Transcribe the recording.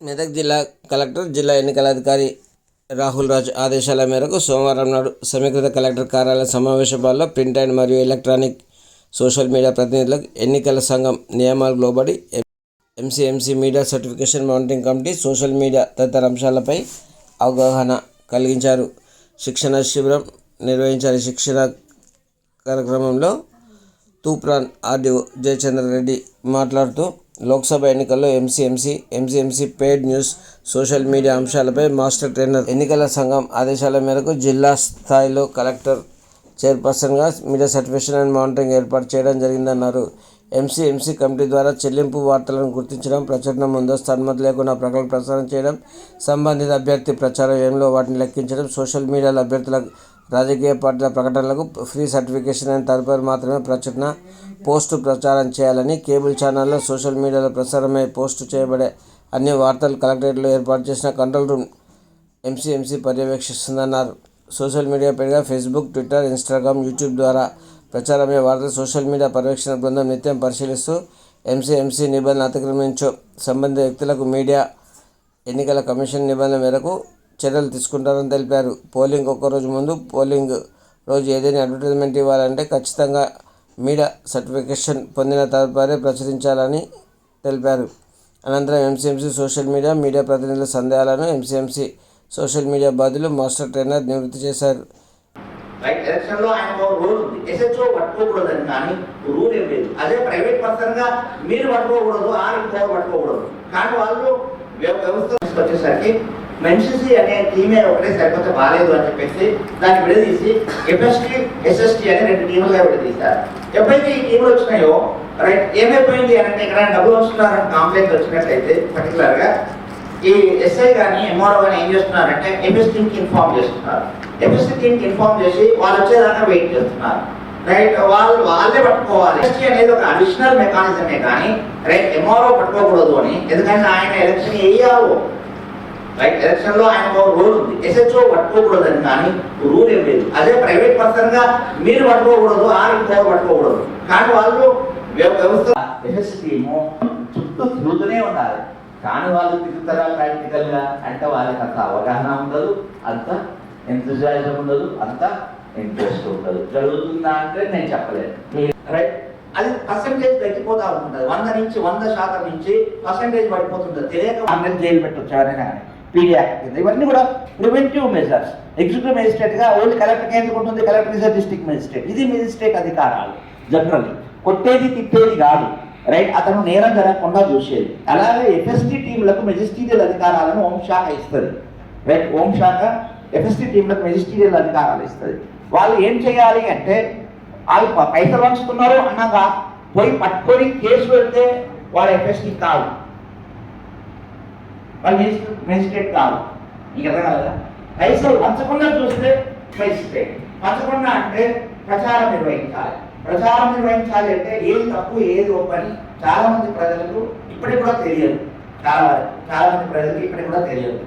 మెదక్ జిల్లా కలెక్టర్ జిల్లా ఎన్నికల అధికారి రాహుల్ రాజ్ ఆదేశాల మేరకు సోమవారం నాడు సమీకృత కలెక్టర్ కార్యాలయ సమావేశ హాల్లో ప్రింట్ అండ్ మరియు ఎలక్ట్రానిక్ సోషల్ మీడియా ప్రతినిధులకు ఎన్నికల సంఘం నియమాలకు లోబడి MCMC media certification monitoring committee social media తదితర అంశాలపై అవగాహన కలిగించారు. శిక్షణ శిబిరం నిర్వహించారు శిక్షణ కార్యక్రమంలో తూప్రాన్ ఆర్డీఓ జయచంద్ర రెడ్డి మాట్లాడుతూ లోక్సభ ఎన్నికల్లో MCMC MCMC paid news social media అంశాలపై మాస్టర్ ట్రైనర్ ఎన్నికల సంఘం ఆదేశాల మేరకు జిల్లా స్థాయిలో కలెక్టర్ చైర్పర్సన్గా మీడియా సర్టిఫికేషన్ అండ్ మానిటరింగ్ ఏర్పాటు చేయడం జరిగిందన్నారు. ఎంసీఎంసీ కమిటీ ద్వారా చెల్లింపు వార్తలను గుర్తించడం ప్రచురణ ముందస్తు అనుమతి లేకుండా ప్రకటన ప్రసారం చేయడం సంబంధిత అభ్యర్థి ప్రచార వ్యయంలో వాటిని లెక్కించడం సోషల్ మీడియాలో అభ్యర్థుల రాజకీయ పార్టీల ప్రకటనలకు ఫ్రీ సర్టిఫికేషన్ అయిన తదుపరి మాత్రమే ప్రచురణ పోస్టు ప్రచారం చేయాలని కేబుల్ ఛానల్లో సోషల్ మీడియాలో ప్రసారమై పోస్టు చేయబడే అన్ని వార్తలు కలెక్టరేట్లో ఏర్పాటు చేసిన కంట్రోల్ రూమ్ ఎంసీఎంసీ పర్యవేక్షిస్తుందన్నారు. సోషల్ మీడియా పేరుగా ఫేస్బుక్ ట్విట్టర్ ఇన్స్టాగ్రామ్ యూట్యూబ్ ద్వారా ప్రచారమయ్యే వార్తలు సోషల్ మీడియా పర్యవేక్షణ బృందం నిత్యం పరిశీలిస్తూ ఎంసీఎంసీ నిబంధనలు అతిక్రమించో సంబంధిత వ్యక్తులకు మీడియా ఎన్నికల కమిషన్ నిబంధన మేరకు చర్యలు తీసుకుంటారని తెలిపారు. పోలింగ్ ఒక్క రోజు ముందు పోలింగ్ రోజు ఏదైనా అడ్వర్టైజ్మెంట్ ఇవ్వాలంటే ఖచ్చితంగా మీడియా సర్టిఫికేషన్ పొందిన తదుపరి ప్రచురించాలని తెలిపారు. అనంతరం ఎంసీఎంసీ సోషల్ మీడియా మీడియా ప్రతినిధుల సందేహాలను ఎంసీఎంసీ సోషల్ మీడియా బాధ్యులు మాస్టర్ ట్రైనర్ నివృత్తి చేశారు. రైట్ రూల్ ఉంది. ఎస్హెచ్ఓ పట్టుకోకూడదని కానీ రూల్ ఏం లేదు. అదే ప్రైవేట్ మీరు పట్టుకోకూడదు ఆ పట్టుకోకూడదు. కానీ వాళ్ళు వ్యవస్థ వచ్చేసరికి మెన్సిసి అనే టీమే ఒకటే సరిపోతే బాగాలేదు అని చెప్పేసి దాన్ని విడదీసి ఎఫ్ఎస్టీ ఎస్ఎస్టీ అనే రెండు టీములుగా విడదీశారు. ఎప్పుడైతే ఈ టీములు వచ్చినాయో రైట్ ఏమైపోయింది అని అంటే ఇక్కడ డబ్బులు వస్తున్నారని కాంప్లైంట్ వచ్చినట్లయితే పర్టికులర్గా ఈ ఎస్ఐ కానీ ఎంఆర్ఓ కానీ ఏం చేస్తున్నారంటే ఎంఎస్ టీమ్కి ఇన్ఫార్మ్ చేస్తున్నారు. ఎఫ్ఎస్ టీమ్కి ఇన్ఫార్మ్ చేసి వాళ్ళు వచ్చేదాకా వెయిట్ చేస్తున్నారు. రైట్ వాళ్ళు వాళ్ళే పట్టుకోవాలి. ఎస్టీ అనేది ఒక అడిషనల్ మెకానిజమే కానీ రైట్ ఎంఆర్ఓ పట్టుకోకూడదు అని ఎందుకంటే ఆయన ఎలక్షన్ వేయాలో రైట్ ఎలక్షన్లో ఆయన ఒక రూల్ ఉంది ఎస్హెచ్ఓ పట్టుకోకూడదని కానీ రూల్ ఏం లేదు. అదే ప్రైవేట్ పర్సన్గా మీరు పట్టుకోకూడదు ఆ ఇంకోరు పట్టుకోకూడదు. కానీ వాళ్ళు వ్యవస్థ ఎఫ్ఎస్ చుట్టూ తిరుగుతూనే ఉండాలి. కానీ వాళ్ళు తిరుగుతారా ప్రాక్టికల్గా అంటే వాళ్ళకి అంత అవగాహన ఉండదు అంత ఎంతజాయిజం ఉండదు అంత ఇంట్రెస్ట్ ఉండదు. జరుగుతుందా అంటే నేను చెప్పలేను. రైట్ అది పర్సంటేజ్ తగ్గిపోతా ఉంటుంది. వంద నుంచి వంద శాతం నుంచి పర్సంటేజ్ పడిపోతుంటుంది. తెలియక అందరికి జైలు పెట్టొచ్చు ఎవరైనా కానీ. పీడీ యాక్ట్ కింద. ఇవన్నీ కూడా ప్రివెంటివ్ మెజర్స్ ఎగ్జిక్యూటివ్ మేజిస్ట్రేట్గా ఓన్లీ కలెక్టర్ ఎందుకు ఉంటుంది కలెక్టర్ ఇస్ డిస్ట్రిక్ట్ మేజిస్ట్రేట్ ఇది మేజిస్ట్రేట్ అధికారాలు జనరల్లీ కొట్టేది తిట్టేది కాదు. రైట్ అతను నేరం జరగకుండా చూసేది. అలాగే ఎఫ్ఎస్టీ టీంలకు మెజిస్టీరియల్ అధికారాలను హోంశాఖ ఇస్తుంది. రైట్ హోంశాఖ ఎఫ్ఎస్టీ టీంలకు మెజిస్టీరియల్ అధికారాలు ఇస్తుంది. వాళ్ళు ఏం చేయాలి అంటే వాళ్ళు పైసలు పంచుతున్నారు అన్నాక పోయి పట్టుకొని కేసు పెడితే వాళ్ళు ఎఫ్ఎస్టీ కాదు. వాళ్ళు మెజిస్ట్రేట్ కాదు. నీకు అర్థం కదా పైసలు పంచకుండా చూస్తే మెజిస్ట్రేట్ పంచకుండా అంటే ప్రచారం నిర్వహించాలి. ప్రచారం నిర్వహించాలి అంటే ఏది తప్పు ఏది ఒప్పని చాలా మంది ప్రజలకు ఇప్పటికి కూడా తెలియదు. చాలా చాలా మంది ప్రజలకు ఇప్పటికి కూడా తెలియదు.